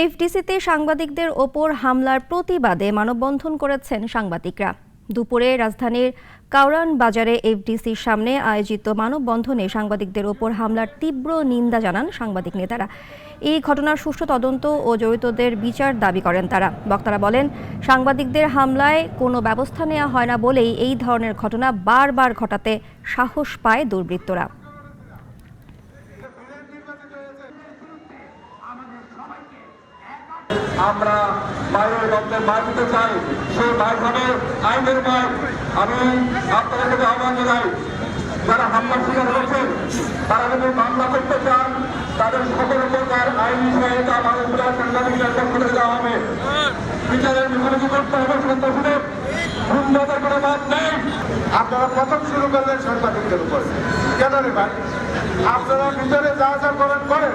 এফডিসিতে সাংবাদিকদের ওপর হামলার প্রতিবাদে মানববন্ধন করেছেন সাংবাদিকরা। দুপুরে রাজধানীর কাউরান বাজারে এফডিসির সামনে আয়োজিত মানববন্ধনে সাংবাদিকদের ওপর হামলার তীব্র নিন্দা জানান সাংবাদিক নেতারা। এই ঘটনার সুষ্ঠু তদন্ত ও জড়িতদের বিচার দাবি করেন তারা। বক্তারা বলেন, সাংবাদিকদের হামলায় কোনো ব্যবস্থা নেওয়া হয় না বলেই এই ধরনের ঘটনা বারবার ঘটাতে সাহস পায় দুর্বৃত্তরা। আমরা বাইরের রক্তে মার দিতে চাই, সেই মার হবে আইনের মার আমি আপনাদের কাছে আহ্বান জানাই, যারা হামলার শিকার হয়েছেন, তারা যদি মামলা করতে চান, তাদের সকল প্রকার আইনি সহায়তা মানুষরা সাংবাদিকদের পক্ষ থেকে দেওয়া হবে। বিচারের মুখোমুখি করতে হবে সন্ত্রাসীদের গুন্ডাদের কোনো বাদ নেই। আপনারা প্রথম শুরু করলেন সাংবাদিকদের উপর। কেন রে ভাই? আপনারা ভিতরে যা যা করেন করেন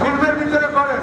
ফিল্মের ভিতরে করেন